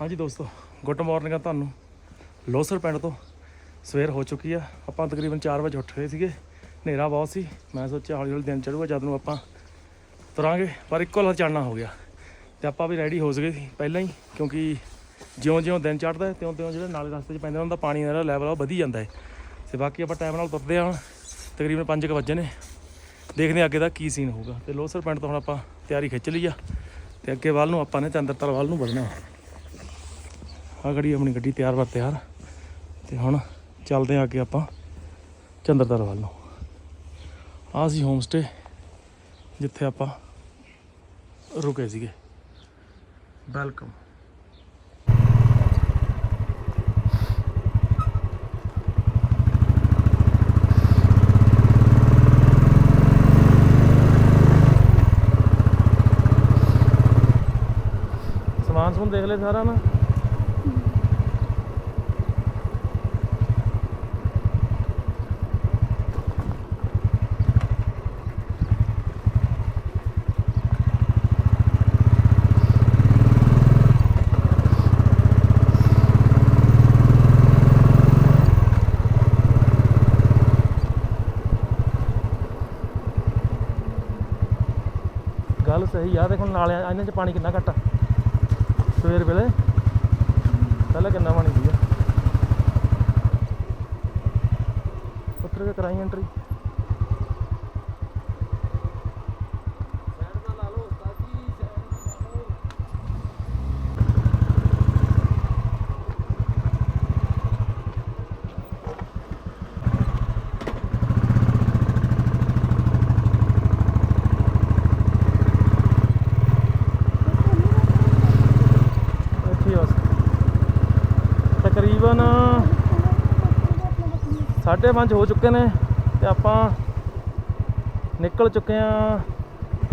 ਹਾਂਜੀ ਦੋਸਤੋ good morning ਆ ਤੁਹਾਨੂੰ। ਲੋਸਰ ਪਿੰਡ ਤੋਂ ਸਵੇਰ ਹੋ ਚੁੱਕੀ ਆ। ਆਪਾਂ ਤਕਰੀਬਨ 4 ਵਜੇ ਉੱਠ ਗਏ ਸੀਗੇ। ਹਨੇਰਾ ਬਹੁਤ ਸੀ। ਮੈਂ ਸੋਚਿਆ ਹੌਲੀ ਹੌਲੀ ਦਿਨ ਚੜੂਗਾ, ਜਦ ਨੂੰ ਆਪਾਂ ਤੁਰਾਂਗੇ। ਪਰ ਇੱਕੋ ਲਖਤ ਚੜਨਾ ਹੋ ਗਿਆ। ਤੇ ਆਪਾਂ ਵੀ ਰੈਡੀ ਹੋ ਸਕੇ ਸੀ ਪਹਿਲਾਂ ਹੀ, ਕਿਉਂਕਿ ਜਿਉਂ-ਜਿਉਂ ਦਿਨ ਚੜਦਾ ਤਿਉਂ ਤਿਉਂ ਜਿਹੜੇ ਨਾਲੇ ਰਸਤੇ 'ਚ ਪੈਂਦੇ ਉਹਨਾਂ ਦਾ ਪਾਣੀ ਦਾ ਲੈਵਲ ਆ ਉਹ ਵਧੀ ਜਾਂਦਾ ਹੈ। ਤੇ ਬਾਕੀ ਆਪਾਂ ਟਾਈਮ ਨਾਲ ਤੁਰਦੇ ਹਾਂ ਹੁਣ। ਤਕਰੀਬਨ 5 ਵਜੇ ਨੇ। ਦੇਖਦੇ ਹਾਂ ਅੱਗੇ ਦਾ ਕੀ ਸੀਨ ਹੋਊਗਾ। ਤੇ ਲੋਸਰ ਪਿੰਡ ਤੋਂ ਹੁਣ ਆਪਾਂ ਤਿਆਰੀ ਖਿੱਚ ਲਈ ਆ। ਤੇ ਅੱਗੇ ਵੱਲ ਨੂੰ ਆਪਾਂ ਨੇ ਚੰਦਰਤਲ ਵੱਲ ਨੂੰ ਵਧਣਾ ਆ ਗੜੀ ਆਪਣੀ ਗੱਡੀ ਤਿਆਰ ਵਰ ਤਿਆਰ। ਤੇ ਹੁਣ ਚੱਲਦੇ ਆ ਅੱਗੇ ਆਪਾਂ ਚੰਦਰਤਲ ਵੱਲ ਨੂੰ। ਆ ਸੀ ਹੋਮ ਸਟੇ ਜਿੱਥੇ ਆਪਾਂ ਰੁਕੇ ਸੀਗੇ। ਵੈਲਕਮ ਸਮਾਨ ਸਮੂਨ ਦੇਖ ਲੈ ਸਾਰਾ ਨਾ? ਗੱਲ ਆ, ਦੇਖੋ ਨਾਲੇ ਇਹਨਾਂ 'ਚ ਪਾਣੀ ਕਿੰਨਾ ਘੱਟ ਆ। ਸਵੇਰ ਵੇਲੇ ਪਹਿਲਾਂ ਕਿੰਨਾ ਪਾਣੀ ਸੀਗਾ ਉੱਤਰ ਕੇ ਕਰਾਈ ਐਂਟਰੀ ਇੱਥੇ ਹੀ ਬਸ ਤਕਰੀਬਨ 5:30 ਹੋ ਚੁੱਕੇ ਨੇ ਤੇ ਆਪਾਂ ਨਿਕਲ ਚੁੱਕੇ ਆ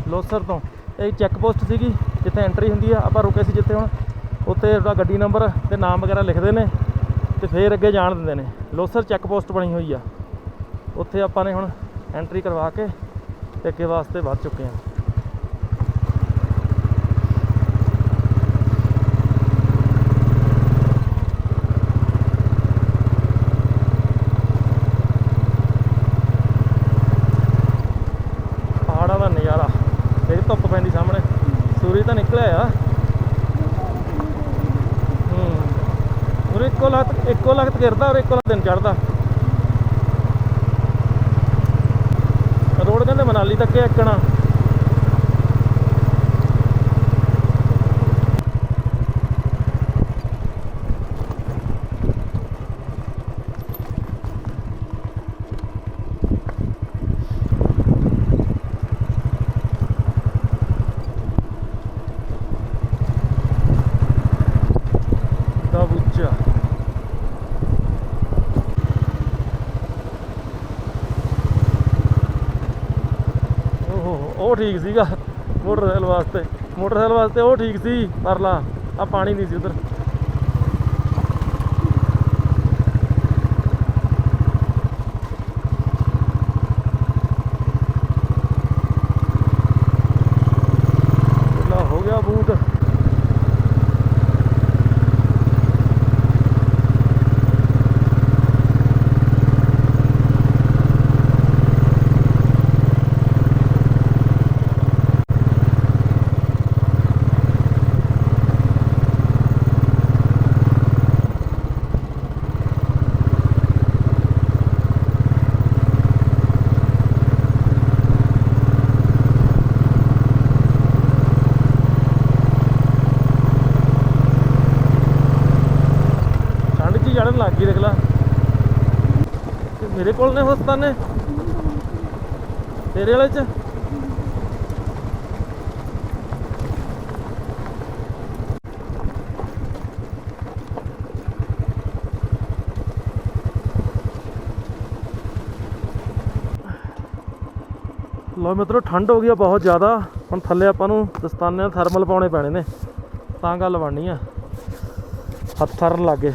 ਲੋਸਰ ਤੋਂ। ਇਹ ਚੈੱਕ ਪੋਸਟ ਸੀਗੀ, ਜਿੱਥੇ ਐਂਟਰੀ ਹੁੰਦੀ ਆ, ਆਪਾਂ ਰੁਕੇ ਸੀ ਜਿੱਥੇ ਹੁਣ। ਉੱਥੇ ਉਹਦਾ ਗੱਡੀ ਨੰਬਰ ਤੇ ਨਾਮ ਵਗੈਰਾ ਲਿਖਦੇ ਨੇ ਤੇ ਫੇਰ ਅੱਗੇ ਜਾਣ ਦਿੰਦੇ ਨੇ। ਲੋਸਰ ਚੈੱਕ ਪੋਸਟ ਬਣੀ ਹੋਈ ਆ। ਉੱਥੇ ਆਪਾਂ ਨੇ ਹੁਣ ਐਂਟਰੀ ਕਰਵਾ ਕੇ ਤੇ ਅੱਗੇ ਵਾਸਤੇ ਵੱਧ ਚੁੱਕੇ ਆ ਪਹਾੜਾਂ ਦਾ ਨਜ਼ਾਰਾ ਇਹ ਧੁੱਪ ਪੈਂਦੀ ਸਾਹਮਣੇ ਸੂਰਜ ਤਾਂ ਨਿਕਲਿਆ ਆ ਹੂੰ ਉਹ ਇੱਕੋ ਲਖਤ ਇੱਕੋ ਲਖਤ ਗਿਰਦਾ ਔਰ ਇੱਕੋ ਲਖਤ ਦਿਨ ਚੜਦਾ ਰੋਡ ਕਹਿੰਦੇ ਮਨਾਲੀ ਤੱਕ ਹੈ ਇੱਕਣਾ ਦਾ ਬੁੱਚਾ ਓਹੋ ਉਹ ਠੀਕ ਸੀਗਾ ਮੋਟਰਸਾਈਕਲ ਵਾਸਤੇ। ਮੋਟਰਸਾਈਕਲ ਵਾਸਤੇ ਉਹ ਠੀਕ ਸੀ, ਪਰਲਾ। ਆ ਪਾਣੀ ਨਹੀਂ ਸੀ ਉਧਰ ਲਾ ਹੋ ਗਿਆ ਬੂਟ ਠੰਡ ਜੀ ਚੜਨ ਲੱਗ ਗਈ ਦੇਖ ਲਾ ਤੇ ਕੋਲ ਨੇ ਹਸਤਾਨੇ ਤੇਰੇ ਵਾਲੇ ਚ? ਲੋ ਮਿੱਤਰੋ, ਠੰਡ ਹੋ ਗਈ ਆ ਬਹੁਤ ਜ਼ਿਆਦਾ। ਹੁਣ ਥੱਲੇ ਆਪਾਂ ਨੂੰ ਦਸਤਾਨੇ ਥਰਮਲ ਪਾਉਣੇ ਪੈਣੇ ਨੇ। ਤਾਂ ਗੱਲ ਬਣਨੀ ਆ। ਹੱਥ ਥਰਨ ਲੱਗ ਗਏ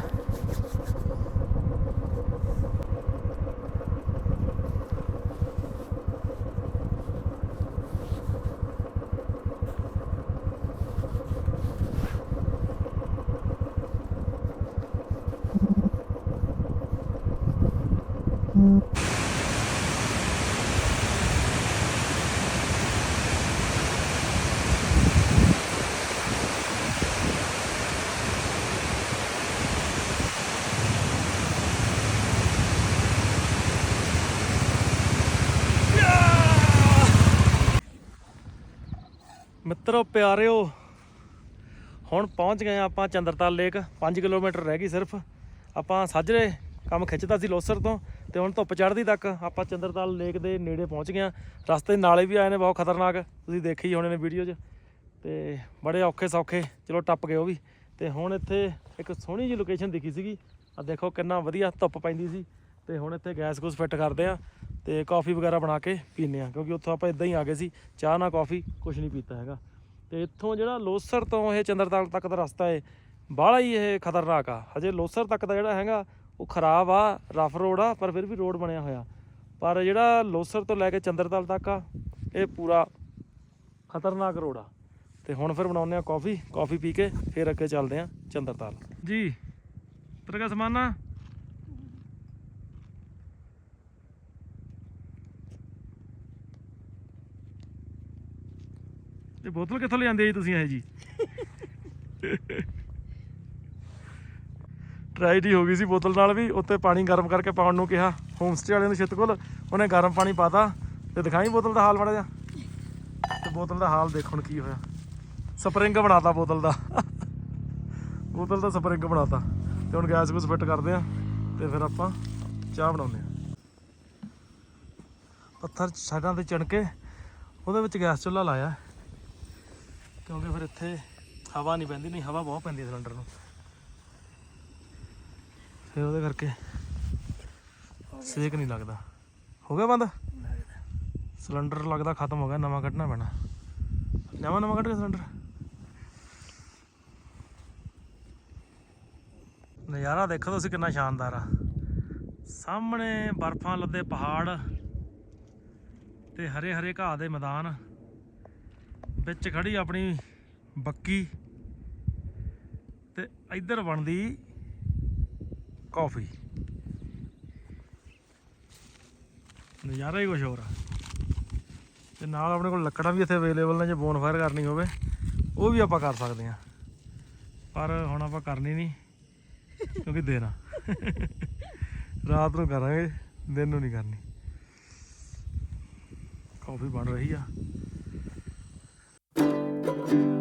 ਮਿੱਤਰੋ ਪਿਆਰਿਓ ਹੁਣ ਪਹੁੰਚ ਗਏ ਹਾਂ ਆਪਾਂ ਚੰਦਰਤਾਲ ਲੇਕ 5 ਕਿਲੋਮੀਟਰ ਰਹਿ ਗਈ ਸਿਰਫ। ਆਪਾਂ ਸਾਜਰੇ ਕੰਮ ਖਿੱਚਦਾ ਸੀ ਲੋਸਰ ਤੋਂ ਤੇ ਹੁਣ ਧੁੱਪ ਚੜ੍ਹਦੀ ਤੱਕ ਆਪਾਂ ਚੰਦਰਤਾਲ ਲੇਕ ਦੇ ਨੇੜੇ ਪਹੁੰਚ ਗਏ ਹਾਂ। ਰਸਤੇ ਨਾਲੇ ਵੀ ਆਏ ਨੇ, ਬਹੁਤ ਖਤਰਨਾਕ। ਤੁਸੀਂ ਦੇਖੀ ਹੋਣੇ ਨੇ ਵੀਡੀਓ 'ਚ। ਤੇ ਬੜੇ ਔਖੇ ਸੌਖੇ, ਚਲੋ ਟੱਪ ਗਏ ਉਹ ਵੀ। ਤੇ ਹੁਣ ਇੱਥੇ ਇੱਕ ਸੋਹਣੀ ਜਿਹੀ ਲੋਕੇਸ਼ਨ ਦਿਖੀ ਸੀਗੀ। ਆ ਦੇਖੋ ਕਿੰਨਾ ਵਧੀਆ ਧੁੱਪ ਪੈਂਦੀ ਸੀ। ਤੇ ਹੁਣ ਇੱਥੇ ਗੈਸ ਗੂਸ ਫਿੱਟ ਕਰਦੇ ਆ ਤੇ ਕਾਫੀ ਵਗੈਰਾ ਬਣਾ ਕੇ ਪੀਨੇ ਆ ਕਿਉਂਕਿ ਉੱਥੋਂ ਆਪਾਂ ਇਦਾਂ ਹੀ ਆ ਗਏ ਸੀ। ਚਾਹ ਨਾ ਕਾਫੀ ਕੁਝ ਨਹੀਂ ਪੀਤਾ ਹੈਗਾ। ਤੇ ਇੱਥੋਂ ਜਿਹੜਾ ਲੋਸਰ ਤੋਂ ਇਹ ਚੰਦਰਤਾਲ ਤੱਕ ਦਾ ਰਸਤਾ ਹੈ ਬਾਹਲਾ ਹੀ ਇਹ ਖਤਰਨਾਕ ਆ। ਹਜੇ ਲੋਸਰ ਤੱਕ ਦਾ ਜਿਹੜਾ ਹੈਗਾ, ਉਹ ਖਰਾਬ ਆ, ਰਫ ਰੋਡ ਆ, ਪਰ ਫਿਰ ਵੀ ਰੋਡ ਬਣਿਆ ਹੋਇਆ। ਪਰ ਜਿਹੜਾ ਲੋਸਰ ਤੋਂ ਲੈ ਕੇ ਚੰਦਰਤਾਲ ਤੱਕ ਆ, ਇਹ ਪੂਰਾ ਖਤਰਨਾਕ ਰੋਡ ਆ। ਤੇ ਹੁਣ ਫਿਰ ਬਣਾਉਂਦੇ ਆ ਕਾਫੀ ਕਾਫੀ ਪੀ ਕੇ ਫਿਰ ਅੱਗੇ ਚੱਲਦੇ ਆ ਚੰਦਰਤਾਲ। ਜੀ, ਤੇਰੇ ਕਾ ਸਮਾਨਾ ਇਹ ਬੋਤਲ ਕਿੱਥੋਂ ਲਿਆਂਦੇ ਜੀ ਤੁਸੀਂ ਇਹ ਜੀ? ਟਰਾਈਡ ਹੀ ਹੋ ਗਈ ਸੀ ਬੋਤਲ ਨਾਲ ਵੀ, ਉੱਤੇ ਪਾਣੀ ਗਰਮ ਕਰਕੇ ਪਾਉਣ ਨੂੰ ਕਿਹਾ। ਹੋਮਸਟੇ ਵਾਲਿਆਂ ਨੂੰ ਛਿੱਤ ਕੋਲ, ਉਹਨੇ ਗਰਮ ਪਾਣੀ ਪਾਤਾ। ਤੇ ਦਿਖਾਈ ਬੋਤਲ ਦਾ ਹਾਲ ਮਾੜਾ ਜਿਹਾ? ਤੇ ਬੋਤਲ ਦਾ ਹਾਲ ਦੇਖਣ ਕੀ ਹੋਇਆ। ਸਪਰਿੰਗ ਬਣਾਤਾ ਬੋਤਲ ਦਾ। ਬੋਤਲ ਦਾ ਸਪਰਿੰਗ ਬਣਾਤਾ। ਤੇ ਹੁਣ ਗੈਸ ਗੁਸ ਫਿੱਟ ਕਰਦੇ ਆ। ਤੇ ਫਿਰ ਆਪਾਂ ਚਾਹ ਬਣਾਉਂਦੇ ਆ। ਪੱਥਰ ਸਾਈਡਾਂ ਤੇ ਚਣ ਕੇ ਉਹਦੇ ਵਿੱਚ ਗੈਸ ਚੁੱਲ੍ਹਾ ਲਾਇਆ। ਕਿਉਂਕਿ ਫਿਰ ਇੱਥੇ ਹਵਾ ਨਹੀਂ ਪੈਂਦੀ, ਨਹੀਂ, ਹਵਾ ਬਹੁਤ ਪੈਂਦੀ ਹੈ ਸਿਲੰਡਰ ਨੂੰ। ਫਿਰ ਉਹਦੇ ਕਰਕੇ ਸੇਕ ਨਹੀਂ ਲੱਗਦਾ। ਹੋ ਗਿਆ ਬੰਦ? ਸਿਲੰਡਰ ਲੱਗਦਾ ਖਤਮ ਹੋ ਗਿਆ, ਨਵਾਂ ਕੱਢਣਾ ਪੈਣਾ। ਨਵਾਂ ਨਵਾਂ ਕੱਢ ਕੇ ਸਿਲੰਡਰ। ਨਜ਼ਾਰਾ ਦੇਖੋ ਤੁਸੀਂ ਕਿੰਨਾ ਸ਼ਾਨਦਾਰ ਆ। ਸਾਹਮਣੇ ਬਰਫਾਂ ਲੱਦੇ ਪਹਾੜ ਤੇ ਹਰੇ ਹਰੇ ਘਾਹ ਦੇ ਮੈਦਾਨ। ਵਿੱਚ ਖੜੀ ਆਪਣੀ ਬੱਕੀ ਤੇ ਇੱਧਰ ਬਣਦੀ ਕਾਫੀ। ਨਜ਼ਾਰਾ ਹੀ ਕੁਛ ਹੋਰ ਆ। ਤੇ ਨਾਲ ਆਪਣੇ ਕੋਲ ਲੱਕੜਾਂ ਵੀ ਇੱਥੇ ਅਵੇਲੇਬਲ ਨੇ, ਜੇ ਬੋਨਫਾਇਰ ਕਰਨੀ ਹੋਵੇ, ਉਹ ਵੀ ਆਪਾਂ ਕਰ ਸਕਦੇ ਆ ਪਰ ਹੁਣ ਆਪਾਂ ਕਰਨੀ ਨਹੀਂ, ਕਿਉਂਕਿ ਦੇਣਾ ਰਾਤ ਨੂੰ ਕਰਾਂਗੇ, ਦਿਨ ਨੂੰ ਨਹੀਂ ਕਰਨੀ। ਕਾਫੀ ਬਣ ਰਹੀ ਆ। ਕਾਫੀ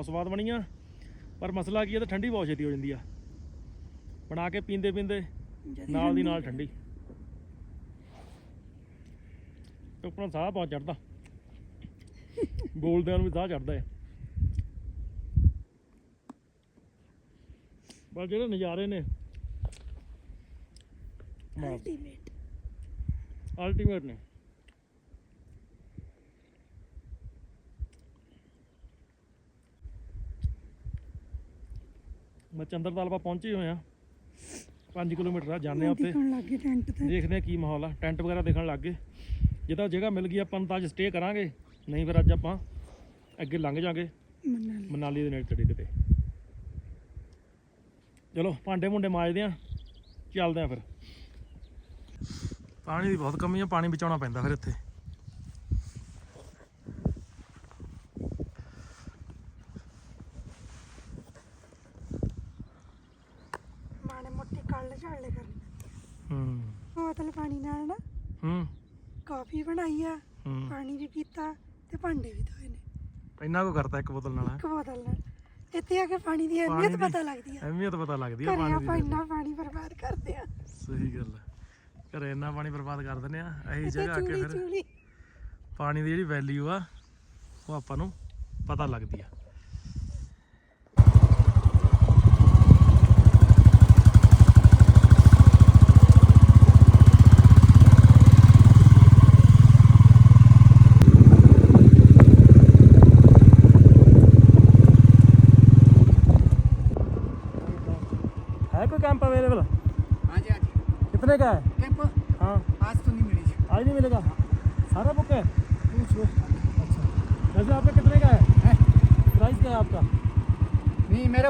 ਬਹੁਤ ਸਵਾਦ ਬਣੀ ਆ ਪਰ ਮਸਲਾ ਕੀ ਆ ਤੇ ਠੰਡੀ ਬਹੁਤ ਛੇਤੀ ਹੋ ਜਾਂਦੀ ਆ। ਬਣਾ ਕੇ ਪੀਂਦੇ ਪੀਂਦੇ ਨਾਲ ਦੀ ਨਾਲ ਠੰਡੀ। ਤੇ ਉੱਪਰੋਂ ਸਾਹ ਬਹੁਤ ਚੜਦਾ ਬੋਲਦਿਆਂ ਨੂੰ ਵੀ ਸਾਹ ਚੜਦਾ ਹੈ ਪਰ ਜਿਹੜੇ ਨਜ਼ਾਰੇ ਨੇ ਅਲਟੀਮੇਟ ਅਲਟੀਮੇਟ ਨੇ। ਮੈਂ ਚੰਦਰਤਾਲ ਪਾ ਪਹੁੰਚੇ ਹੋਏ ਆ। 5 ਕਿਲੋਮੀਟਰ ਆ ਜਾਂਦੇ ਆ ਉੱਥੇ। ਦਿਖਣ ਲੱਗੇ ਟੈਂਟ ਤੇ। ਦੇਖਦੇ ਆ ਕੀ ਮਾਹੌਲ ਆ। ਟੈਂਟ ਵਗੈਰਾ ਦੇਖਣ ਲੱਗ ਗਏ। ਜੇ ਤਾਂ ਜਗ੍ਹਾ ਮਿਲ ਗਈ ਆਪਾਂ ਨੂੰ ਤਾਂ ਅੱਜ ਸਟੇ ਕਰਾਂਗੇ। ਨਹੀਂ ਫਿਰ ਅੱਜ ਆਪਾਂ ਅੱਗੇ ਲੰਘ ਜਾਾਂਗੇ। ਮਨਾਲੀ। ਦੇ ਨੇੜੇ ਕਿਤੇ। ਚਲੋ ਭਾਂਡੇ ਮੁੰਡੇ ਮਾਜਦੇ ਆ। ਚੱਲਦੇ ਆ ਫਿਰ। ਪਾਣੀ ਦੀ ਬਹੁਤ ਕਮੀ ਆ ਪਾਣੀ ਬਚਾਉਣਾ ਪੈਂਦਾ ਫਿਰ ਇੱਥੇ ਮਾੜੇ ਮੋਟੇ ਕੱਲ ਝਾੜੇ ਕਰਨੇ ਹੂੰ ਬੋਤਲ ਪਾਣੀ ਨਾਲ ਨਾ ਹੂੰ ਕਾਫੀ ਬਣਾਈ ਆ ਹੂੰ। ਪਾਣੀ ਵੀ ਪੀਤਾ ਤੇ ਭਾਂਡੇ ਵੀ ਧੋਏ ਨੇ। ਇੰਨਾ ਕੋ ਕਰਤਾ ਇੱਕ ਬੋਤਲ ਨਾਲ ਹੈਂ। ਇੱਕ ਬੋਤਲ ਨਾਲ। ਇੱਥੇ ਆ ਕੇ ਪਾਣੀ ਦੀ ਪਾਣੀ ਅਹਿਮੀਅਤ ਦੀ- ਪਤਾ ਲੱਗਦੀ ਆ। ਅਹਿਮੀਅਤ ਪਤਾ ਲੱਗਦੀ ਆ ਘਰੇ ਪਾਣੀ ਆਪਾਂ ਦੀ ਇੰਨਾ ਪਾਣੀ ਬਰਬਾਦ ਕਰਦੇ ਆ। ਸਹੀ ਗੱਲ ਹੈ ਘਰੇ ਇੰਨਾ ਪਾਣੀ ਬਰਬਾਦ ਕਰ ਦਿੰਦੇ ਆ ਇਹੀ ਇੱਥੇ ਜਗ੍ਹਾ ਆ ਕੇ ਫਿਰ ਪਾਣੀ ਦੀ ਜਿਹੜੀ ਵੈਲਿਊ ਆ ਉਹ ਆਪਾਂ ਨੂੰ ਪਤਾ ਲੱਗਦੀ ਆ।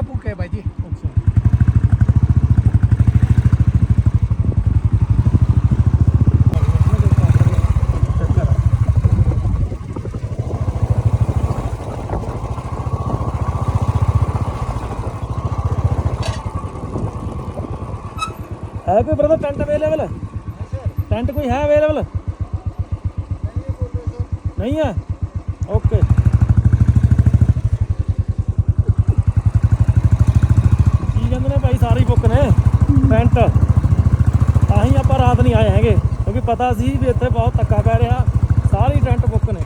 मेरा बुक है भाई जी अच्छा है कोई ब्रदर टेंट अवेलेबल टेंट कोई है अवेलेबल नहीं ਰਾਤ ਨਹੀਂ ਆਏ ਹੈਗੇ, ਕਿਉਂਕਿ ਪਤਾ ਸੀ ਵੀ ਇੱਥੇ ਬਹੁਤ ਧੱਕਾ ਪੈ ਰਿਹਾ, ਸਾਰੇ ਟੈਂਟ ਬੁੱਕ ਨੇ।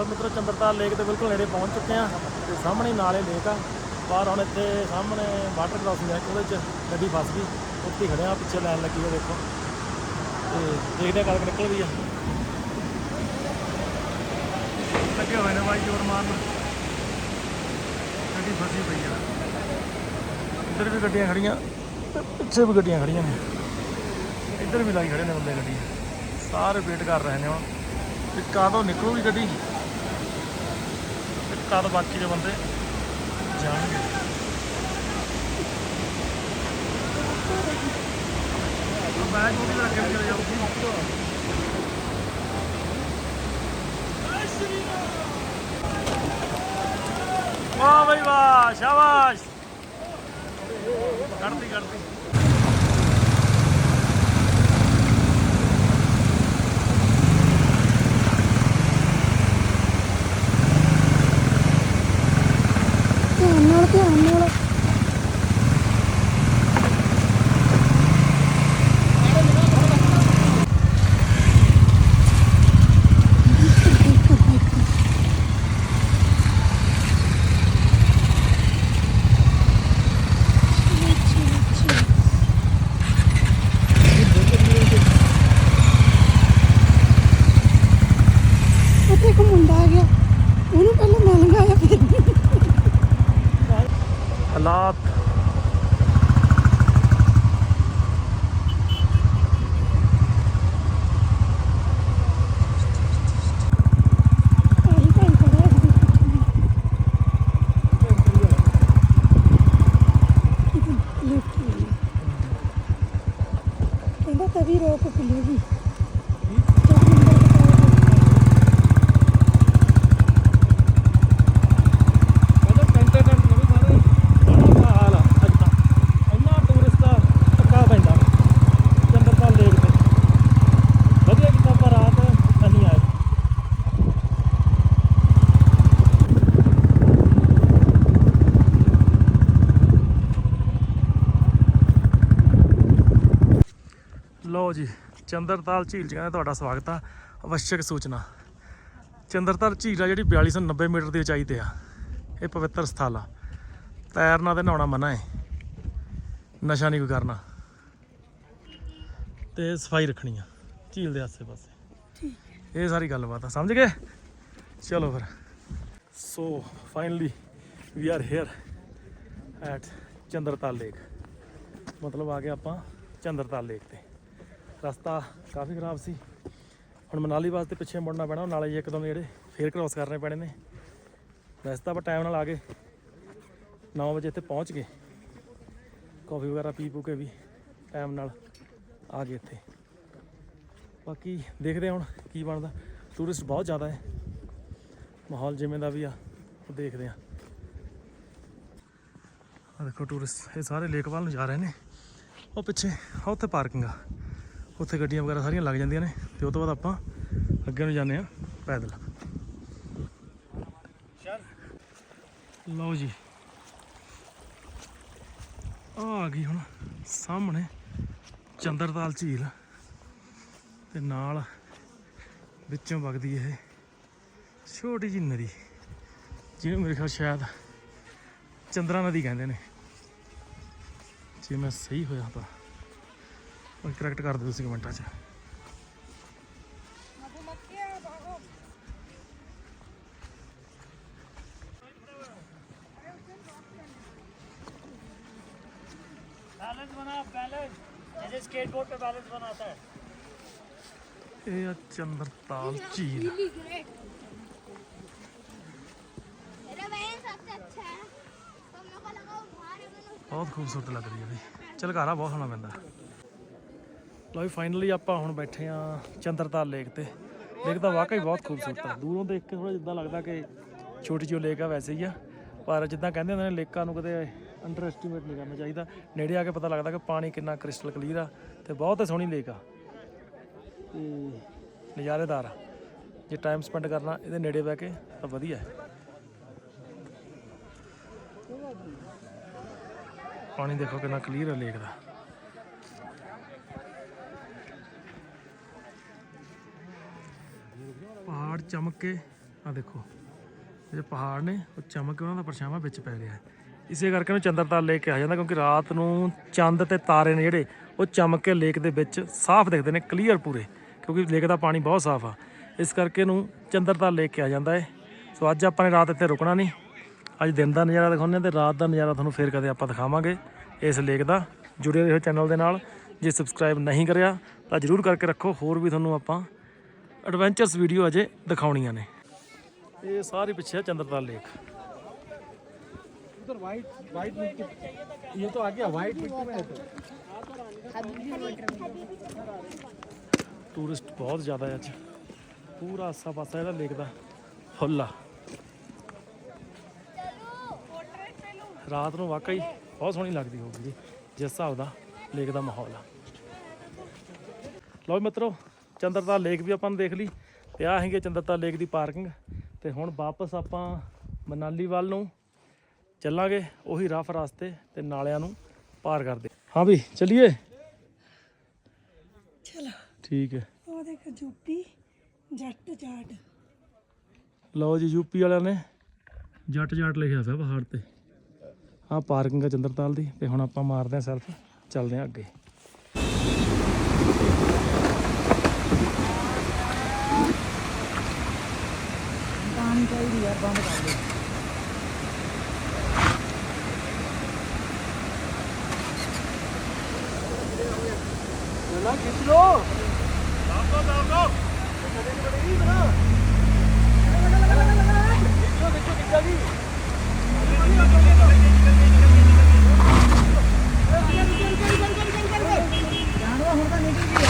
ਲੋ ਮਿੱਤਰੋ, ਚੰਦਰਤਾਲ ਲੇਕ ਦੇ ਬਿਲਕੁਲ ਨੇੜੇ ਪਹੁੰਚ ਚੁੱਕੇ ਆ ਤੇ ਸਾਹਮਣੇ ਨਾਲੇ ਲੇਕ ਆ। ਬਾਹਰ ਹੁਣ ਇੱਥੇ ਸਾਹਮਣੇ ਵਾਟਰ ਕ੍ਰਾਸਿੰਗ ਹੈ, ਉਹਦੇ ਚ ਗੱਡੀ ਫਸ ਗਈ। ਉੱਥੇ ਹੀ ਖੜੇ ਆ ਪਿੱਛੇ ਲਾਈਨ ਲੱਗੀ ਹੋਈ ਦੇਖੋ। ਤੇ ਦੇਖਦੇ ਆ ਕਦ ਕੁ ਨਿਕਲ ਵੀ ਆ। ਲੱਗੇ ਹੋਏ ਨੇ ਬਾਈ, ਜੋਰ ਮਾਰਨ। ਗੱਡੀ ਫਸੀ ਪਈ ਆ। ਇੱਧਰ ਵੀ ਗੱਡੀਆਂ ਖੜੀਆਂ ਪਿੱਛੇ ਵੀ ਗੱਡੀਆਂ ਖੜੀਆਂ ਨੇ। ਇੱਧਰ ਵੀ ਲਾਈ ਖੜੇ ਨੇ ਬੰਦੇ ਗੱਡੀ। ਸਾਰੇ ਵੇਟ ਕਰ ਰਹੇ ਨੇ ਹੁਣ। ਤੇ ਕਦੋਂ ਨਿਕਲੂਗੀ ਗੱਡੀ? ਤੇ ਬਾਕੀ ਦੇ ਬੰਦੇ? ਜਾਣਗੇ। ਬੈਗ ਉਹ ਵੀ ਰੱਖ ਚਲੇ ਜਾਊਗੀ ਵਾਹ ਬਈ ਵਾਹ, ਸ਼ਾਬਾਸ਼। ਕਰਦੀ ਕਰਦੀ 对啊，up. ਚੰਦਰਤਾਲ ਝੀਲ 'ਚ ਕਹਿੰਦੇ ਤੁਹਾਡਾ ਸਵਾਗਤ ਆ। ਅਵਸ਼ਕ ਸੂਚਨਾ। ਚੰਦਰਤਾਲ ਝੀਲ ਆ ਜਿਹੜੀ 4290 ਮੀਟਰ ਦੀ ਉਚਾਈ ਤੇ ਆ। ਇਹ ਪਵਿੱਤਰ ਸਥਲ ਆ। ਤੈਰਨਾ ਤੇ ਨਹਾਉਣਾ ਮਨਾ ਹੈ ਨਸ਼ਾ ਨਹੀਂ ਕੋਈ ਕਰਨਾ। ਤੇ ਸਫ਼ਾਈ ਰੱਖਣੀ ਆ। ਝੀਲ ਦੇ ਆਸੇ-ਪਾਸੇ ਇਹ ਸਾਰੀ ਗੱਲਬਾਤ ਆ। ਸਮਝ ਗਏ? ਚਲੋ ਫਿਰ। So finally we are here at Chandratal lake ਮਤਲਬ ਆ ਗਏ ਆਪਾਂ ਚੰਦਰਤਾਲ ਲੇਕ ਤੇ। ਰਸਤਾ ਕਾਫੀ ਖਰਾਬ ਸੀ। ਹੁਣ ਮਨਾਲੀ ਵਾਸਤੇ ਪਿੱਛੇ ਮੁੜਨਾ ਪੈਣਾ ਉਹ ਨਾਲੇ ਜੀ ਇੱਕਦਮ ਜਿਹੜੇ ਫੇਰ ਕ੍ਰਾਸ ਕਰਨੇ ਪੈਣੇ ਨੇ। ਵੈਸੇ ਤਾਂ ਆਪਾਂ ਟਾਈਮ ਨਾਲ ਆ ਗਏ। 9 ਵਜੇ ਇੱਥੇ ਪਹੁੰਚ ਗਏ। ਕਾਫੀ ਵਗੈਰਾ ਪੀ ਪੂ ਕੇ ਵੀ ਟਾਈਮ ਨਾਲ ਆ ਗਏ ਇੱਥੇ। ਬਾਕੀ ਦੇਖਦੇ ਹਾਂ ਹੁਣ ਕੀ ਬਣਦਾ। ਟੂਰਿਸਟ ਬਹੁਤ ਜ਼ਿਆਦਾ ਹੈ। ਮਾਹੌਲ ਜਿਵੇਂ ਦਾ ਵੀ ਆ, ਉਹ ਦੇਖਦੇ ਆ ਆ ਦੇਖੋ ਟੂਰਿਸਟ ਇਹ ਸਾਰੇ ਲੇਕ ਵੱਲ ਨੂੰ ਜਾ ਰਹੇ ਨੇ। ਉਹ ਪਿੱਛੇ ਉੱਥੇ ਪਾਰਕਿੰਗ ਆ। ਉੱਥੇ ਗੱਡੀਆਂ ਵਗੈਰਾ ਸਾਰੀਆਂ ਲੱਗ ਜਾਂਦੀਆਂ ਨੇ ਤੇ ਉਹ ਤੋਂ ਬਾਅਦ ਆਪਾਂ ਅੱਗੇ ਨੂੰ ਜਾਂਦੇ ਆ ਪੈਦਲ। ਲਓ ਜੀ। ਆ ਗਈ ਹੁਣ ਸਾਹਮਣੇ ਚੰਦਰਤਾਲ ਝੀਲ ਤੇ ਨਾਲ ਵਿੱਚੋਂ ਵਗਦੀ ਇਹ ਛੋਟੀ ਜਿਹੀ ਨਦੀ ਜਿਹਨੂੰ ਮੇਰੇ ਖਿਆਲ ਸ਼ਾਇਦ ਚੰਦਰਾ ਨਦੀ ਕਹਿੰਦੇ ਨੇ। ਜੇ ਮੈਂ ਸਹੀ ਹੋਇਆ ਤਾਂ। ਉਹ ਕਰੈਕਟ ਕਰ ਦਿਓ ਤੁਸੀਂ ਕਮੈਂਟਾਂ 'ਚ बैलेंस बना बैलेंस जैसे स्केट बोर्ड पे बैलेंस बनाता है ਇਹ ਆ ਚੰਦਰਤਾਲ ਝੀਲ मेरा बहन सबसे अच्छा है तो मेरे को लगा वो बाहर है मैंने उसको ਬਹੁਤ ਖੂਬਸੂਰਤ ਲੱਗ ਰਹੀ ਹੈ ਵੀ ਚਲਕਾਰਾ ਬਹੁਤ ਸੋਹਣਾ ਪੈਂਦਾ ਲਓ ਵੀ ਫਾਈਨਲੀ ਆਪਾਂ ਹੁਣ ਬੈਠੇ ਆ ਚੰਦਰਤਾਲ ਲੇਕ ਤੇ। ਲੇਕ ਤਾਂ ਵਾਕਈ ਬਹੁਤ ਖੂਬਸੂਰਤ ਆ। ਦੂਰੋਂ ਦੇਖ ਕੇ ਥੋੜਾ ਜਿੱਦਾਂ ਲੱਗਦਾ ਕਿ ਛੋਟੀ ਜਿਹੀ ਲੇਕ ਆ ਵੈਸੇ ਹੀ ਆ। ਪਰ ਜਿੱਦਾਂ ਕਹਿੰਦੇ ਹੁੰਦੇ ਨੇ, ਲੇਕਾਂ ਨੂੰ ਕਦੇ ਅੰਡਰ ਐਸਟੀਮੇਟ ਨਹੀਂ ਕਰਨਾ ਚਾਹੀਦਾ। ਨੇੜੇ ਆ ਕੇ ਪਤਾ ਲੱਗਦਾ ਕਿ ਪਾਣੀ ਕਿੰਨਾ ਕ੍ਰਿਸਟਲ ਕਲੀਅਰ ਆ ਤੇ ਬਹੁਤ ਸੋਹਣੀ ਲੇਕ ਆ। ਤੇ ਨਜ਼ਾਰੇਦਾਰ ਆ। ਜੇ ਟਾਈਮ ਸਪੈਂਡ ਕਰਨਾ ਇਹਦੇ ਨੇੜੇ ਬਹਿ ਕੇ ਤਾਂ ਵਧੀਆ ਹੈ। ਪਾਣੀ ਦੇਖੋ ਕਿੰਨਾ ਕਲੀਅਰ ਹੈ ਲੇਕ ਦਾ। ਪਹਾੜ ਚਮਕ ਕੇ ਆ ਦੇਖੋ। ਜਿਹੜੇ ਪਹਾੜ ਨੇ, ਉਹ ਚਮਕ ਕੇ ਉਹਨਾਂ ਦਾ ਪਰਛਾਵਾਂ ਵਿੱਚ ਪੈ ਰਿਹਾ ਹੈ। ਇਸੇ ਕਰਕੇ ਉਹਨੂੰ ਚੰਦਰਤਾਲ ਲੇਕ ਕਿਹਾ ਜਾਂਦਾ, ਕਿਉਂਕਿ ਰਾਤ ਨੂੰ ਚੰਦ ਤੇ ਤਾਰੇ ਨੇ ਜਿਹੜੇ, ਉਹ ਚਮਕ ਕੇ ਲੇਕ ਦੇ ਵਿੱਚ ਸਾਫ਼ ਦਿਖਦੇ ਨੇ ਕਲੀਅਰ ਪੂਰੇ, ਕਿਉਂਕਿ ਲੇਕ ਦਾ ਪਾਣੀ ਬਹੁਤ ਸਾਫ਼ ਆ। ਇਸ ਕਰਕੇ ਇਹਨੂੰ ਚੰਦਰਤਾਲ ਲੇਕ ਕਿਹਾ ਜਾਂਦਾ ਹੈ ਸੋ ਅੱਜ ਆਪਾਂ ਨੇ ਰਾਤ ਇੱਥੇ ਰੁਕਣਾ ਨਹੀਂ। ਅੱਜ ਦਿਨ ਦਾ ਨਜ਼ਾਰਾ ਦਿਖਾਉਂਦੇ ਹਾਂ ਤੇ ਰਾਤ ਦਾ ਨਜ਼ਾਰਾ ਤੁਹਾਨੂੰ ਫੇਰ ਕਦੇ ਆਪਾਂ ਦਿਖਾਵਾਂਗੇ ਇਸ ਲੇਕ ਦਾ। ਜੁੜੇ ਰਹੋ ਚੈਨਲ ਦੇ ਨਾਲ। ਜੇ ਸਬਸਕ੍ਰਾਈਬ ਨਹੀਂ ਕਰਿਆ ਤਾਂ ਜਰੂਰ ਕਰਕੇ ਰੱਖੋ। ਹੋਰ ਵੀ ਤੁਹਾਨੂੰ ਆਪਾਂ ਐਡਵੈਂਚਰਸ ਵੀਡੀਓ ਅਜੇ ਦਿਖਾਉਣੀਆਂ ਨੇ ਇਹ ਸਾਰੀ ਪਿੱਛੇ ਆ ਚੰਦਰਤਾਲ ਲੇਕ उधर वाइट वाइट मिट्टी ये तो आ गया वाइट मिट्टी में है तो ਟੂਰਿਸਟ ਬਹੁਤ ਜ਼ਿਆਦਾ ਹੈ ਅੱਜ ਪੂਰਾ ਆਸਾ ਪਾਸਾ ਇਹਦਾ ਲੇਕ ਦਾ ਫੁੱਲ ਆ ਰਾਤ ਨੂੰ ਵਾਕਈ ਬਹੁਤ ਸੋਹਣੀ ਲੱਗਦੀ ਹੋਊਗੀ ਜੀ ਜਿਸ ਹਿਸਾਬ ਦਾ ਲੇਕ ਦਾ ਮਾਹੌਲ ਆ ਲਓ ਵੀ ਮਿੱਤਰੋ ਚੰਦਰਤਾਲ ਲੇਕ ਵੀ ਆਪਾਂ ਨੇ ਦੇਖ ਲਈ ਤੇ ਆ ਹੈਗੇ ਚੰਦਰਤਾਲ ਲੇਕ ਦੀ ਪਾਰਕਿੰਗ ਤੇ ਹੁਣ ਵਾਪਸ ਆਪਾਂ ਮਨਾਲੀ ਵੱਲ ਨੂੰ ਚੱਲਾਂਗੇ ਉਹੀ ਰਫ ਰਸਤੇ ਤੇ ਨਾਲਿਆਂ ਨੂੰ ਪਾਰ ਕਰਦੇ ਹਾਂ। ਵੀ ਚਲਿਏ? ਚਲੋ। ਠੀਕ ਹੈ। ਉਹ ਦੇਖ ਜੂਪੀ ਜੱਟ ਜਾਟ। ਲਓ ਜੀ ਯੂਪੀ ਵਾਲਿਆਂ ਨੇ ਜੱਟ ਜਾਟ ਲਿਖਿਆ ਹੋਇਆ ਪਹਾੜ ਤੇ। ਆਹ ਪਾਰਕਿੰਗ ਹੈ ਚੰਦਰਤਾਲ ਦੀ ਤੇ ਹੁਣ ਆਪਾਂ ਮਾਰਦੇ ਹਾਂ ਸੈਲਫ ਚੱਲਦੇ ਹਾਂ ਅੱਗੇ। ਚਾਹੀਦੀ ਯਾਰ ਬੰਦ ਕਰ ਦੇ ਨਾ ਖਿੱਚ ਲੋ ਦਾਬੋ ਦਾਬੋ ਕਦੇ ਕਦੇ ਨਹੀਂ ਬਣਾ ਖਿੱਚੋ ਖਿੱਚੋ ਕਿੱਦਾਂ ਦੀ ਜਾਨਵਾ ਹੁਣ ਤਾਂ ਨਿਕਲ ਗਿਆ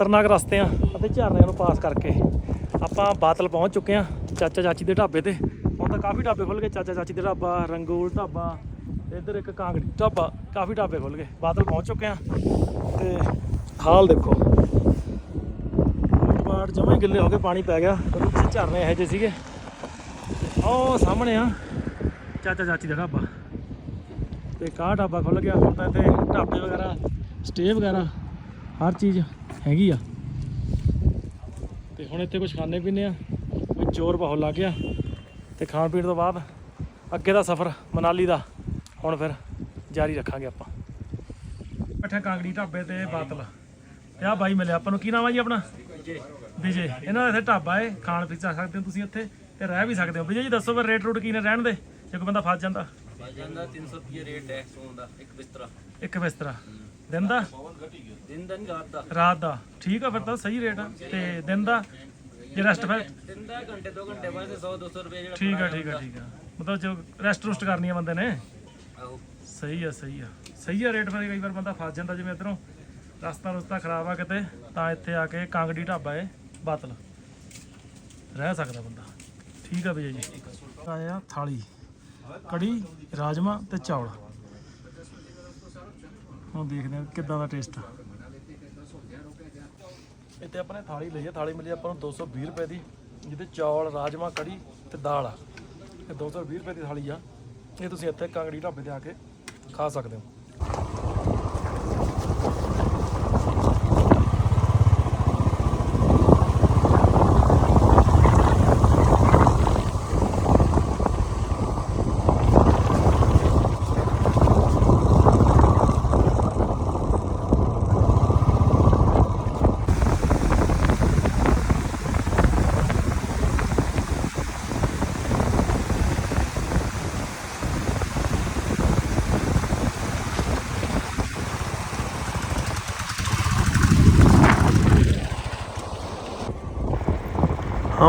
ਖਤਰਨਾਕ ਰਸਤੇ ਆ ਅਤੇ ਝਰਨਿਆਂ ਨੂੰ ਪਾਸ ਕਰਕੇ। ਆਪਾਂ ਬਾਤਲ ਪਹੁੰਚ ਚੁੱਕੇ ਹਾਂ ਚਾਚਾ ਚਾਚੀ ਦੇ ਢਾਬੇ ਤੇ। ਹੁਣ ਤਾਂ ਕਾਫੀ ਢਾਬੇ ਖੁੱਲ ਗਏ, ਚਾਚਾ ਚਾਚੀ ਦੇ ਢਾਬਾ, ਰੰਗੋਲ ਢਾਬਾ, ਇੱਧਰ ਇੱਕ ਕਾਂਗੜੀ ਢਾਬਾ, ਕਾਫੀ ਢਾਬੇ ਖੁੱਲ ਗਏ। ਬਾਦਲ ਪਹੁੰਚ ਚੁੱਕੇ ਹਾਂ ਤੇ ਹਾਲ ਦੇਖੋ। ਬਾੜ ਜਮਾਂ ਗਿੱਲੇ ਹੋ ਗਏ ਪਾਣੀ ਪੈ ਗਿਆ ਕਿਉਂਕਿ ਪਿੱਛੇ ਝਰਨੇ ਇਹੋ ਜਿਹੇ ਸੀਗੇ। ਉਹ ਸਾਹਮਣੇ ਆ ਚਾਚਾ ਚਾਚੀ ਦਾ ਢਾਬਾ। ਤੇ ਕਾਹ ਢਾਬਾ ਖੁੱਲ ਗਿਆ, ਹੁਣ ਤਾਂ ਇੱਥੇ ਢਾਬੇ ਵਗੈਰਾ ਸਟੇ ਵਗੈਰਾ, ਹਰ ਚੀਜ਼ ਹੈਗੀ ਆ। ਤੇ ਹੁਣ ਇੱਥੇ ਕੁਝ ਖਾਣੇ ਪੀਣੇ ਆ। ਕੋਈ ਚੋਰ ਬਹੁਤ ਲੱਗ ਗਿਆ। ਤੇ ਖਾਣ ਪੀਣ ਤੋਂ ਬਾਅਦ ਅੱਗੇ ਦਾ ਸਫ਼ਰ ਮਨਾਲੀ ਦਾ। ਹੁਣ ਫਿਰ ਜਾਰੀ ਰੱਖਾਂਗੇ ਆਪਾਂ। ਬੈਠਾ ਕਾਂਗੜੀ ਢਾਬੇ ਤੇ ਬਾਤਲ। ਤੇ ਆ ਬਾਈ ਮਿਲਿਆ। ਆਪਾਂ ਨੂੰ ਕੀ ਨਾਮ ਆ ਜੀ ਆਪਣਾ? ਵਿਜੇ। ਇਹਨਾਂ ਦਾ ਇੱਥੇ ਢਾਬਾ ਏ। ਖਾਣ ਪੀ ਸਕਦੇ ਹੋ ਤੁਸੀਂ ਇੱਥੇ ਤੇ ਰਹਿ ਵੀ ਸਕਦੇ ਹੋ। ਵਿਜੇ ਜੀ ਦੱਸੋ ਫਿਰ ਰੇਟ ਰੂਟ ਕੀ ਨੇ ਰਹਿਣ ਦੇ? ਜੇ ਕੋਈ ਬੰਦਾ ਫਸ ਜਾਂਦਾ। ਜਾਂਦਾ 300 ਰੁਪਏ ਰੇਟ ਹੈ ਸੌਣ ਦਾ ਇੱਕ ਬਿਸਤਰਾ। ਇੱਕ ਬਿਸਤਰਾ। ਦਿਨ ਦਾ? ਦਿਨ ਦਾ ਨਹੀਂ ਰਾਤ ਦਾ। ਰਾਤ ਦਾ। ਠੀਕ ਆ ਫਿਰ ਤਾਂ ਸਹੀ ਰੇਟ ਆ। ਤੇ ਦਿਨ ਦਾ? ਜੇ ਰੈਸਟ ਫਿਰ? ਦਿਨ ਦਾ ਘੰਟੇ 2 ਘੰਟੇ ਬਾਅਦ 100 200 ਰੁਪਏ ਜਿਹੜਾ ਠੀਕ ਆ ਠੀਕ ਆ ਠੀਕ ਆ। ਮਤਲਬ ਜੋ ਰੈਸਟ ਰੁਸਟ ਕਰਨੀ ਆ ਬੰਦੇ ਨੇ। ਸਹੀ ਆ ਸਹੀ ਆ। ਸਹੀ ਆ ਰੇਟ ਫਿਰ ਕਈ ਵਾਰ ਬੰਦਾ ਫਸ ਜਾਂਦਾ ਜਿਵੇਂ ਇਧਰੋਂ। ਰਸਤਾ ਰੁਸਤਾ ਖਰਾਬ ਆ ਕਿਤੇ ਤਾਂ ਇੱਥੇ ਆ ਕੇ ਕਾਂਗੜੀ ਢਾਬਾ ਏ ਬਾਤਲ। ਰਹਿ ਸਕਦਾ ਬੰਦਾ। ਠੀਕ ਆ ਵਿਜੇ ਜੀ। ਆਇਆ ਥਾਲੀ ਕੜੀ ਰਾਜਮਾ ਤੇ ਚੌਲ। ਹੁਣ ਦੇਖਦੇ ਆ ਕਿੱਦਾਂ ਦਾ ਟੇਸਟ ਆ। ਇੱਥੇ ਆਪਾਂ ਨੇ ਥਾਲੀ ਲਈ ਆ, ਥਾਲੀ ਮਿਲੀ ਆਪਾਂ ਨੂੰ 220 ਰੁਪਏ ਦੀ, ਜਿਹਦੇ ਚੌਲ, ਰਾਜਮਾ, ਕੜੀ ਤੇ ਦਾਲ ਆ। ਇਹ 220 ਰੁਪਏ ਦੀ ਥਾਲੀ ਆ। ਇਹ ਤੁਸੀਂ ਇੱਥੇ ਕਾਂਗੜੀ ਢਾਬੇ ਤੇ ਆ ਕੇ ਖਾ ਸਕਦੇ ਹੋ।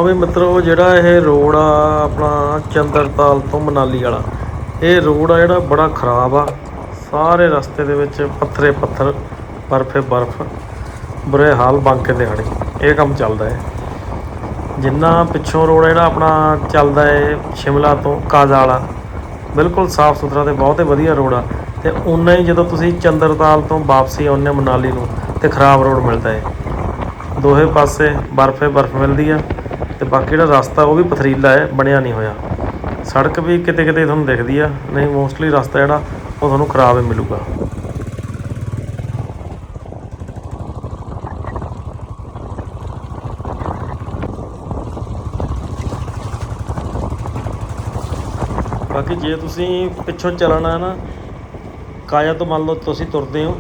ਹਾਂ ਵੀ ਮਿੱਤਰੋ, ਜਿਹੜਾ ਇਹ ਰੋਡ ਆ, ਆਪਣਾ ਚੰਦਰਤਾਲ ਤੋਂ ਮਨਾਲੀ ਵਾਲਾ, ਇਹ ਰੋਡ ਆ ਜਿਹੜਾ ਬੜਾ ਖਰਾਬ ਆ। ਸਾਰੇ ਰਸਤੇ ਦੇ ਵਿੱਚ ਪੱਥਰੇ ਪੱਥਰ, ਬਰਫੇ ਬਰਫ, ਬੁਰੇ ਹਾਲ ਬਣ ਕੇ ਦਿਹਾੜੇ। ਇਹ ਕੰਮ ਚੱਲਦਾ ਹੈ। ਜਿੰਨਾ ਪਿੱਛੋਂ ਰੋਡ ਜਿਹੜਾ ਆਪਣਾ ਚੱਲਦਾ ਹੈ, ਸ਼ਿਮਲਾ ਤੋਂ ਕਾਜ਼ਾ ਵਾਲਾ ਬਿਲਕੁਲ ਸਾਫ਼ ਸੁਥਰਾ ਤੇ ਬਹੁਤ ਹੀ ਵਧੀਆ ਰੋਡ ਆ। ਤੇ ਉਨਾ ਹੀ ਜਦੋਂ ਤੁਸੀਂ ਚੰਦਰਤਾਲ ਤੋਂ ਵਾਪਸੀ ਆਉਂਦੇ ਮਨਾਲੀ ਨੂੰ, ਤੇ ਖਰਾਬ ਰੋਡ ਮਿਲਦਾ ਹੈ। ਦੋਹੇ ਪਾਸੇ ਬਰਫੇ ਬਰਫ ਮਿਲਦੀ ਆ। ਤੇ ਬਾਕੀ ਜਿਹੜਾ ਰਸਤਾ ਉਹ ਵੀ ਪਥਰੀਲਾ ਹੈ, ਬਣਿਆ ਨਹੀਂ ਹੋਇਆ। ਸੜਕ ਵੀ ਕਿਤੇ ਕਿਤੇ ਤੁਹਾਨੂੰ ਦਿਖਦੀ ਆ। ਨਹੀਂ ਮੋਸਟਲੀ ਰਸਤਾ ਜਿਹੜਾ, ਉਹ ਤੁਹਾਨੂੰ ਖਰਾਬ ਹੀ ਮਿਲੂਗਾ। ਬਾਕੀ ਜੇ ਤੁਸੀਂ ਪਿੱਛੋਂ ਚੱਲਣਾ ਨਾ, ਕਾਇਆ ਤੋਂ ਮੰਨ ਲਓ ਤੁਸੀਂ ਤੁਰਦੇ ਹੋ,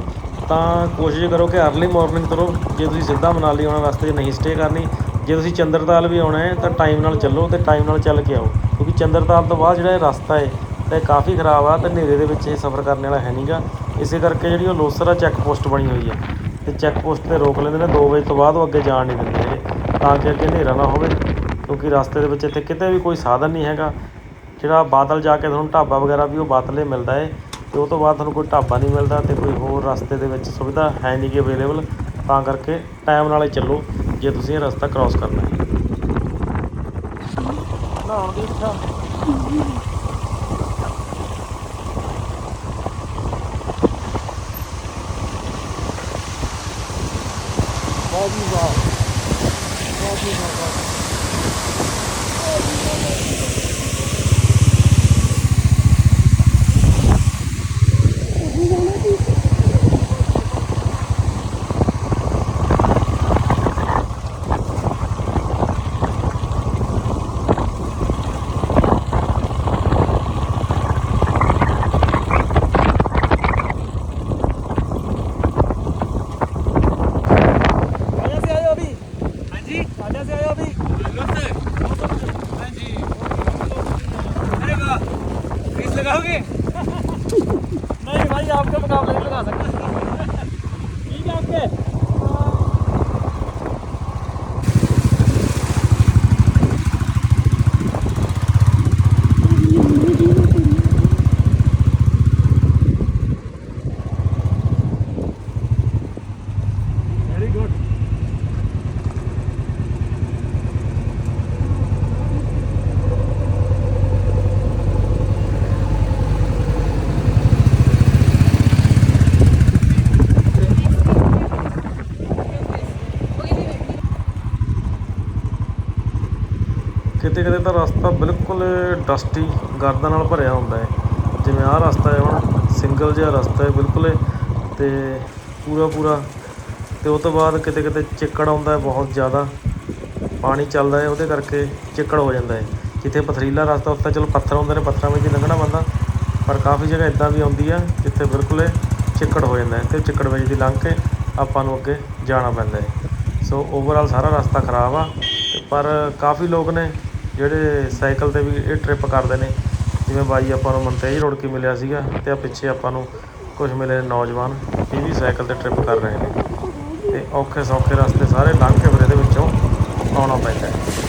ਤਾਂ ਕੋਸ਼ਿਸ਼ ਕਰੋ ਕਿ ਅਰਲੀ ਮਾਰਨਿੰਗ ਤੁਰੋ। ਜੇ ਤੁਸੀਂ ਸਿੱਧਾ ਮਨਾਲੀ ਆਉਣਾ ਰਸਤੇ 'ਚ ਨਹੀਂ ਸਟੇ ਕਰਨੀ ਜੇ ਤੁਸੀਂ ਚੰਦਰਤਾਲ ਵੀ ਆਉਣਾ ਹੈ, ਤਾਂ ਟਾਈਮ ਨਾਲ ਚੱਲੋ ਤੇ ਟਾਈਮ ਨਾਲ ਚੱਲ ਕੇ ਆਓ। ਕਿਉਂਕਿ ਚੰਦਰਤਾਲ ਤੋਂ ਬਾਅਦ ਜਿਹੜਾ ਇਹ ਰਸਤਾ ਹੈ, ਤਾਂ ਇਹ ਕਾਫੀ ਖਰਾਬ ਆ ਤੇ ਹਨੇਰੇ ਦੇ ਵਿੱਚ ਇਹ ਸਫ਼ਰ ਕਰਨ ਵਾਲਾ ਹੈ ਨਹੀਂਗਾ ਇਸੇ ਕਰਕੇ ਜਿਹੜੀ ਉਹ ਲੋਸਰਾ ਚੈੱਕ ਪੋਸਟ ਬਣੀ ਹੋਈ ਆ। ਤੇ ਚੈੱਕ ਪੋਸਟ ਤੇ ਰੋਕ ਲੈਂਦੇ ਨੇ 2 ਵਜੇ ਤੋਂ ਬਾਅਦ ਉਹ ਅੱਗੇ ਜਾਣ ਨਹੀਂ ਦਿੰਦੇ ਹੈਗੇ ਤਾਂ ਕਿ ਅੱਗੇ ਹਨੇਰਾ ਨਾ ਹੋਵੇ। ਕਿਉਂਕਿ ਰਸਤੇ ਦੇ ਵਿੱਚ ਇੱਥੇ ਕਿਤੇ ਵੀ ਕੋਈ ਸਾਧਨ ਨਹੀਂ ਹੈਗਾ। ਜਿਹੜਾ ਬਾਦਲ ਜਾ ਕੇ ਤੁਹਾਨੂੰ ਢਾਬਾ ਵਗੈਰਾ ਵੀ ਉਹ ਬਾਦਲੇ ਮਿਲਦਾ ਹੈ, ਤੇ ਉਹ ਤੋਂ ਬਾਅਦ ਤੁਹਾਨੂੰ ਕੋਈ ਢਾਬਾ ਨਹੀਂ ਮਿਲਦਾ ਤੇ ਕੋਈ ਹੋਰ ਰਸਤੇ ਦੇ ਵਿੱਚ ਸੁਵਿਧਾ ਹੈ ਨਹੀਂ ਕਿ ਅਵੇਲੇਬਲ ਤਾਂ ਕਰਕੇ ਟਾਈਮ ਨਾਲੇ ਚੱਲੋ, ਜੇ ਤੁਸੀਂ ਇਹ ਰਸਤਾ ਕ੍ਰਾਸ ਕਰਨਾ ਹੈ। ਨਹਾਉਣ ਦੀ ਇੱਛਾ आजा ਤਾਂ ਰਸਤਾ ਬਿਲਕੁਲ ਡਸਟੀ, ਗਰਦਾਂ ਨਾਲ ਭਰਿਆ ਹੁੰਦਾ ਹੈ। ਜਿਵੇਂ ਆਹ ਰਸਤਾ ਹੈ ਹੁਣ, ਸਿੰਗਲ ਜਿਹਾ ਰਸਤਾ ਹੈ ਬਿਲਕੁਲ। ਅਤੇ ਪੂਰਾ ਪੂਰਾ ਅਤੇ ਉਹ ਤੋਂ ਬਾਅਦ ਕਿਤੇ ਕਿਤੇ ਚਿੱਕੜ ਆਉਂਦਾ ਬਹੁਤ ਜ਼ਿਆਦਾ। ਪਾਣੀ ਚੱਲਦਾ ਹੈ, ਉਹਦੇ ਕਰਕੇ ਚਿੱਕੜ ਹੋ ਜਾਂਦਾ ਹੈ। ਜਿੱਥੇ ਪਥਰੀਲਾ ਰਸਤਾ ਉੱਤੇ ਚਲੋ ਪੱਥਰ ਹੁੰਦੇ ਨੇ, ਪੱਥਰਾਂ ਵਿੱਚ ਹੀ ਲੰਘਣਾ ਪੈਂਦਾ। ਪਰ ਕਾਫੀ ਜਗ੍ਹਾ ਇਦਾਂ ਵੀ ਆਉਂਦੀ ਆ, ਜਿੱਥੇ ਬਿਲਕੁਲ ਚਿੱਕੜ ਹੋ ਜਾਂਦਾ ਹੈ, ਤੇ ਚਿੱਕੜ ਵਿੱਚ ਦੀ ਲੰਘ ਕੇ ਆਪਾਂ ਨੂੰ ਅੱਗੇ ਜਾਣਾ ਪੈਂਦਾ ਹੈ। ਸੋ ਓਵਰਆਲ ਸਾਰਾ ਰਸਤਾ ਖਰਾਬ ਆ ਪਰ ਕਾਫੀ ਲੋਕ ਨੇ ਜਿਹੜੇ ਸਾਈਕਲ ਤੇ ਵੀ ਇਹ ਟ੍ਰਿਪ ਕਰਦੇ ਨੇ, ਜਿਵੇਂ ਬਾਈ ਆਪਾਂ ਨੂੰ ਮਨਤੇਜ ਰੋਡ ਕੇ ਮਿਲਿਆ ਸੀਗਾ ਅਤੇ ਆ ਪਿੱਛੇ ਆਪਾਂ ਨੂੰ ਕੁਝ ਮਿਲੇ ਨੌਜਵਾਨ, ਇਹ ਵੀ ਸਾਈਕਲ ਤੇ ਟ੍ਰਿਪ ਕਰ ਰਹੇ ਨੇ। ਅਤੇ ਔਖੇ ਸੌਖੇ ਰਸਤੇ ਸਾਰੇ ਲੰਘ ਕੇ ਫਿਰ ਇਹਦੇ ਵਿੱਚੋਂ ਆਉਣਾ ਪੈਂਦਾ ਹੈ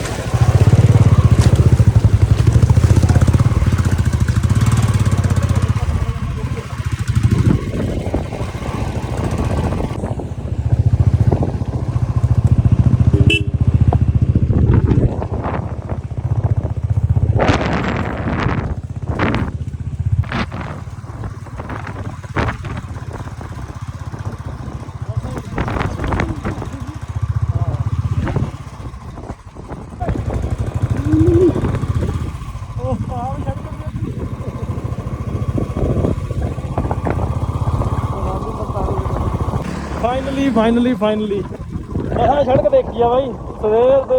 ਫਾਈਨਲੀ ਫਾਈਨਲੀ ਇਹ ਸੜਕ ਦੇਖੀ ਆ ਬਾਈ ਸਵੇਰ ਦੇ।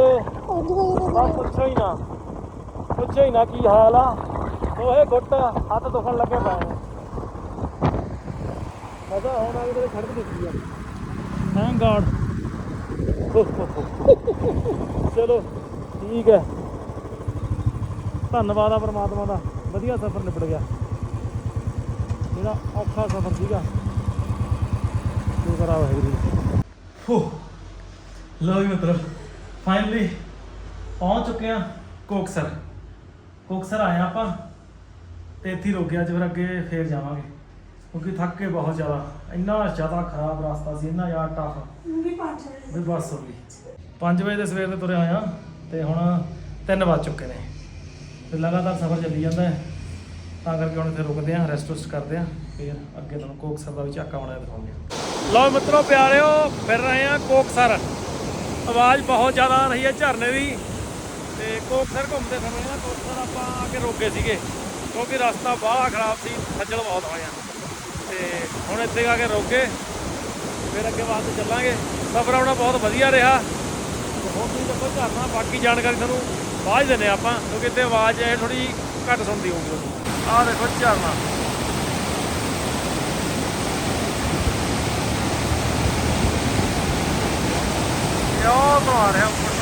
ਬਸ ਪੁੱਛੋ ਹੀ ਨਾ। ਪੁੱਛੋ ਹੀ ਨਾ ਕੀ ਹਾਲ ਆ। ਓਏ ਗੁੱਟ ਹੱਥ ਦੁਖਣ ਲੱਗੇ ਪਏ ਨੇ। ਮਜ਼ਾ ਹੁਣ ਆ ਕੇ ਸੜਕ ਦੇਖੀ ਆ। ਥੈਂਕ ਗਾਡ ਚਲੋ ਠੀਕ ਹੈ। ਧੰਨਵਾਦ ਆ ਪ੍ਰਮਾਤਮਾ ਦਾ। ਵਧੀਆ ਸਫ਼ਰ ਨਿਬੜ ਗਿਆ। ਜਿਹੜਾ ਔਖਾ ਸਫ਼ਰ ਸੀਗਾ। ਆ ਵਾਹਿਗੁਰੂ ਹੋ ਲਓ ਜੀ ਮਿੱਤਰੋ ਫਾਈਨਲੀ ਪਹੁੰਚ ਚੁੱਕੇ ਆ ਕੋਕਸਰ। ਕੋਕਸਰ ਆਏ ਆ ਆਪਾਂ ਤੇ ਇੱਥੇ ਰੁਕ ਗਿਆ ਅੱਜ ਫਿਰ ਅੱਗੇ ਫੇਰ ਜਾਵਾਂਗੇ। ਕਿਉਂਕਿ ਥੱਕ ਕੇ ਬਹੁਤ ਜ਼ਿਆਦਾ। ਇੰਨਾ ਜ਼ਿਆਦਾ ਖਰਾਬ ਰਸਤਾ ਸੀ ਇੰਨਾ ਜ਼ਿਆਦਾ ਟਫ ਵੀ ਪੰਜ ਵਜੇ ਵੀ ਬੱਸ ਹੋ ਗਈ। 5 ਵਜੇ ਦੇ ਸਵੇਰ ਦੇ ਤੁਰੇ ਆਇਆ ਤੇ ਹੁਣ 3 ਵੱਜ ਚੁੱਕੇ ਨੇ। ਤੇ ਲਗਾਤਾਰ ਸਫ਼ਰ ਚੱਲੀ ਜਾਂਦਾ ਹੈ। ਤਾਂ ਕਰਕੇ ਹੁਣ ਇੱਥੇ ਰੁਕਦੇ ਆਂ ਰੈਸਟ ਰੁਸਟ ਕਰਦੇ ਆਂ ਫਿਰ ਅੱਗੇ ਤੁਹਾਨੂੰ ਕੋਕਸਰ ਦਾ ਵੀ ਝਾਕਾ ਬਣਾਇਆ ਦਿਖਾਉਂਦੇ ਆਂ ਲਓ ਮਿੱਤਰੋ, ਪਿਆਰਿਓ, ਫਿਰ ਰਹੇ ਆਂ ਕੋਕਸਰ। ਆਵਾਜ਼ ਬਹੁਤ ਜ਼ਿਆਦਾ ਆ ਰਹੀ ਹੈ, ਝਰਨੇ ਦੀ ਤੇ ਕੋਕਸਰ ਘੁੰਮਦੇ ਫਿਰ ਰਹੇ ਆਂ ਕੋਕਸਰ ਆਪਾਂ ਆ ਕੇ ਰੋਕੇ ਸੀਗੇ, ਕਿਉਂਕਿ ਰਸਤਾ ਬਾਹਲਾ ਖਰਾਬ ਸੀ, ਖੱਜਲ ਬਹੁਤ ਹੋਇਆ ਤੇ ਹੁਣ ਇੱਥੇ ਆ ਕੇ ਰੋਕੇ। ਫਿਰ ਅੱਗੇ ਵਾਸਤੇ ਚੱਲਾਂਗੇ। ਸਫ਼ਰ ਆਉਣਾ ਬਹੁਤ ਵਧੀਆ ਰਿਹਾ। ਹੁਣ ਤੁਸੀਂ ਦੇਖੋ ਝਰਨਾ, ਬਾਕੀ ਜਾਣਕਾਰੀ ਤੁਹਾਨੂੰ ਬਾਅਦ ਦਿੰਦੇ ਹਾਂ ਆਪਾਂ, ਕਿਉਂਕਿ ਇੱਥੇ ਆਵਾਜ਼ ਇਹ ਥੋੜੀ ਘੱਟ ਸੁਣਦੀ ਹੋਊਗੀ। ਆਹ ਦੇਖੋ ਝਰਨਾ। agora, é o